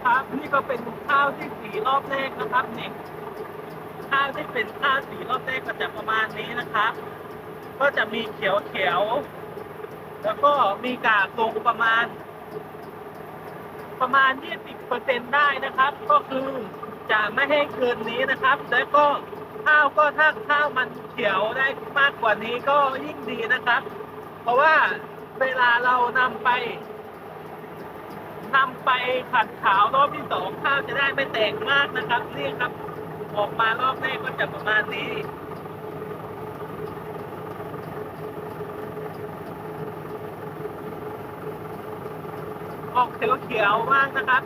นะครับ นี่ก็เป็นข้าวที่สีรอบแรกนะครับเนี่ยข้าวที่เป็นข้าวสีรอบแรกก็จะประมาณนี้นะครับ ก็จะมีเขียวเขียวๆแล้วก็มีกากลงประมาณ ประมาณ 20%ได้นะครับ ก็คือจะไม่ให้เกินนี้นะครับ แล้วก็ข้าวก็ถ้าข้าวมันเขียวได้มากกว่านี้ก็ยิ่งดีนะครับ เพราะว่าเวลาเรานำไป นำไปขัดขาวรอบที่สองข้าวจะได้ไม่แตกมากนะครับนี่ครับ ออกมารอบแรกก็จะประมาณนี้ออกเขียวๆมากนะครับ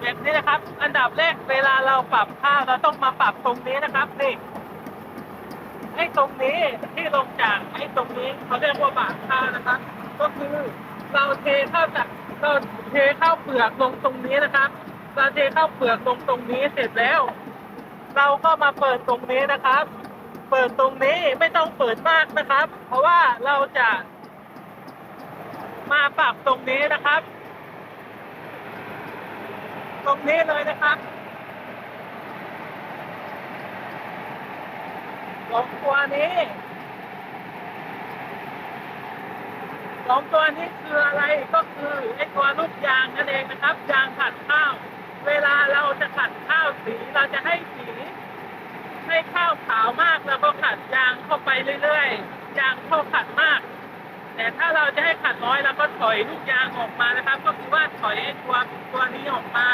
แบบนี้นะครับ อันดับแรกเวลาเราปรับข้าวเราต้องมาปรับตรงนี้นะครับนี่ไอ้ตรงนี้ที่ลงจากไอ้ตรงนี้เขาเรียกว่าบากข้าวนะครับ ก็คือเราเทข้าวจาก เราเทข้าวเปลือกลงตรงนี้นะครับเราเทข้าวเปลือกลงตรงนี้เสร็จแล้ว เราก็มาเปิดตรงนี้นะครับ เปิดตรงนี้ไม่ต้องเปิดมากนะครับ เพราะว่าเราจะ มาปรับตรงนี้นะครับ ตรงนี้เลยนะครับสองตัวนี้ สองตัวนี้คืออะไรก็คือไอ้ตัวลูกยางนั่นเองนะครับ ยางขัดข้าว เวลาเราจะขัดข้าวสีเราจะให้สีให้ข้าวขาวมากแล้วก็ขัดยางเข้าไปเรื่อยๆ ยางเข้าขัดมาก แต่ถ้าเราจะให้ขัดน้อยเราก็ถอยลูกยางออกมานะครับ ก็คือว่าถอยไอ้ตัวตัวนี้ออกมา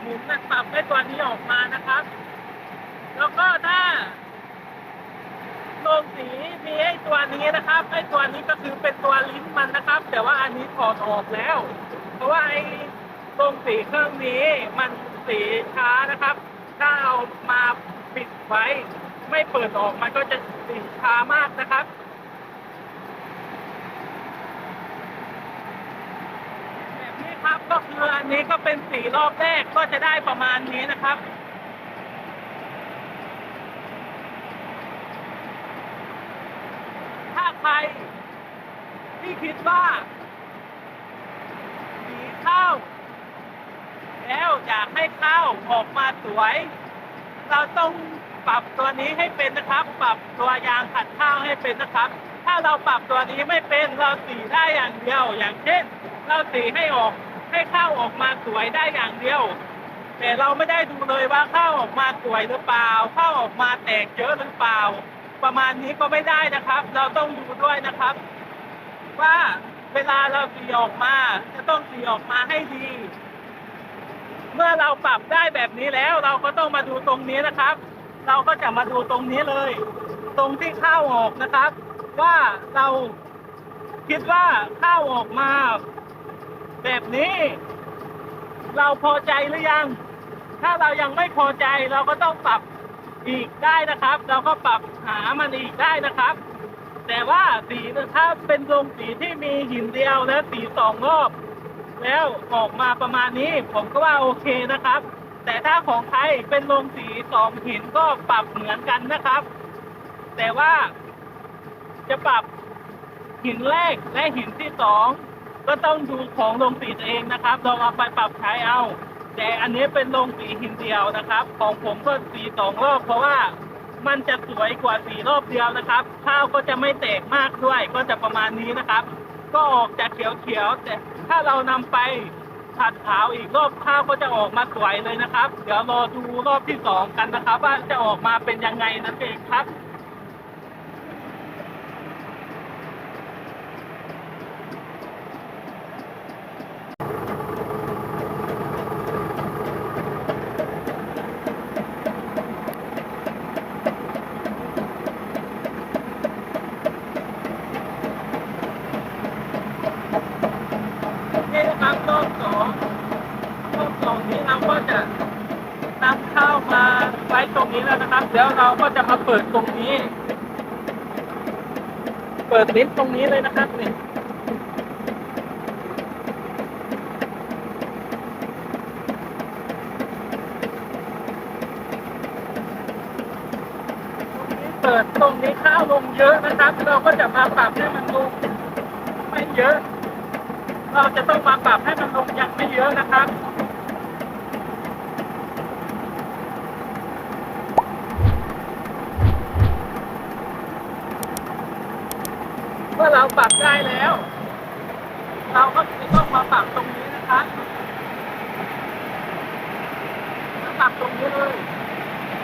หมุนนะปรับไอ้ตัวนี้ออกมานะครับ แล้วก็ถ้า ลงสีมีไอ้ตัวนี้นะครับไอ้ตัวนี้ก็คือเป็นตัวลิ้นมันนะครับ แต่ว่าอันนี้ถอดออกแล้ว เพราะว่าไอ้ลงสีเครื่องนี้มันสีช้านะครับ ถ้าเอามาปิดไว้ ไม่เปิดออกมันก็จะสีช้ามากนะครับแบบนี้ครับก็คืออันนี้ก็เป็นสีรอบแรกก็จะได้ประมาณนี้นะครับ ถ้า ใครที่คิดว่าสีข้าวแล้วอยากให้ข้าวออกมาสวย เราต้องปรับตัวนี้ให้เป็นนะครับ ปรับตัวยางขัดข้าวให้เป็นนะครับ ถ้าเราปรับตัวนี้ไม่เป็นเราสีได้อย่างเดียว อย่างเช่น เราสีให้ออกให้ข้าวออกมาสวยได้อย่างเดียว แต่เราไม่ได้ดูเลยว่าข้าวออกมาสวยหรือเปล่าข้าวออกมาแตกเยอะหรือเปล่า ประมาณนี้ก็ไม่ได้นะครับ เราต้องดูด้วยนะครับ ว่าเวลาเราสีออกมา จะต้องสีออกมาให้ดี เมื่อเราปรับได้แบบนี้แล้ว เราก็ต้องมาดูตรงนี้นะครับ เราก็จะมาดูตรงนี้เลย ตรงที่ข้าวออกนะครับ ว่าเราคิดว่าข้าวออกมา แบบนี้ เราพอใจหรือยัง ถ้าเรายังไม่พอใจเราก็ต้องปรับ อีกได้นะครับ เราก็ปรับหามันอีกได้นะครับ แต่ว่าสีถ้าเป็นโรงสีที่มีหินเดียวและสีสองรอบ แล้วออกมาประมาณนี้ผมก็ว่าโอเคนะครับ แต่ถ้าของใครเป็นโรงสีสองหินก็ปรับเหมือนกันนะครับ แต่ว่าจะปรับหินแรกและหินที่สองก็ต้องดูของโรงสีตัวเองนะครับลองเอาไปปรับใช้เอา แต่อันนี้เป็นโรงสีหินเดียวนะครับ ของผมก็สีสองรอบเพราะว่ามันจะสวยกว่าสีรอบเดียวนะครับ ข้าวก็จะไม่แตกมากด้วย ก็จะประมาณนี้นะครับ ก็ออกจากเขียวๆแต่ถ้าเรานำไปผัดขาวอีกรอบข้าวก็จะออกมาสวยเลยนะครับ เดี๋ยวรอดูรอบที่สองกันนะครับ ว่าจะออกมาเป็นยังไงนั่นเองครับ นี่นะครับรอบสองรอบสองนี้เราก็จะนำข้าวมาไว้ ตรงนี้แล้วนะครับเดี๋ยวเราก็จะมาเปิดตรงนี้ เปิดลิฟต์ตรงนี้เลยนะครับนี่เปิดตรงนี้ข้าวลงเยอะนะครับ เราก็จะมาปรับให้มันลงไม่เยอะ เราจะต้องมาปรับให้มันลงยังไม่เยอะนะครับ ถ้าเราปักได้แล้ว เราก็จะต้องมาปรับตรงนี้นะครับมาปรับตรงนี้เลย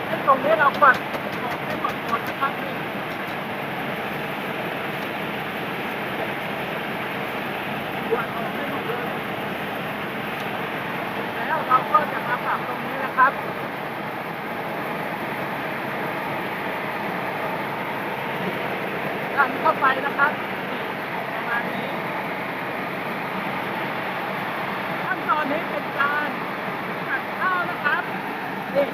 ให้ตรงนี้เรากดออกให้หมดหมดนะครับนี่กดออกให้หมดเลยแล้วเราก็จะมาปรับตรงนี้นะครับดันเข้าไปนะครับประมาณนี้ขั้นตอนนี้เป็นการตัดข้าวนะครับนี่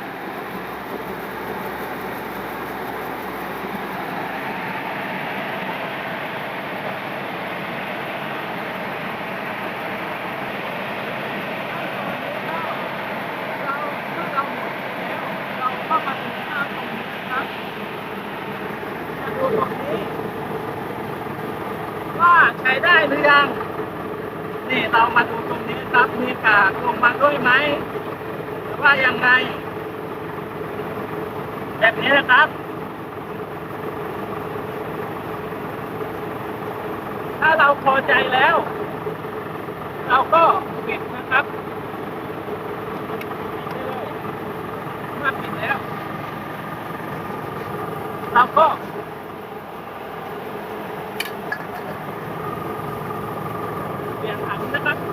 เราเมื่อเราหมดแล้วเราก็มาดูข้าวตรงนี้นะครับมาดูตรงนี้ ว่าใช้ได้หรือยัง นี่ เรามาดูตรงนี้ครับมีกากลงมาด้วยไหมหรือว่ายังไง แบบนี้นะครับ ถ้าเราพอใจแล้ว เราก็ปิดนะครับปิดเลยเมื่อปิดแล้ว เราก็ เ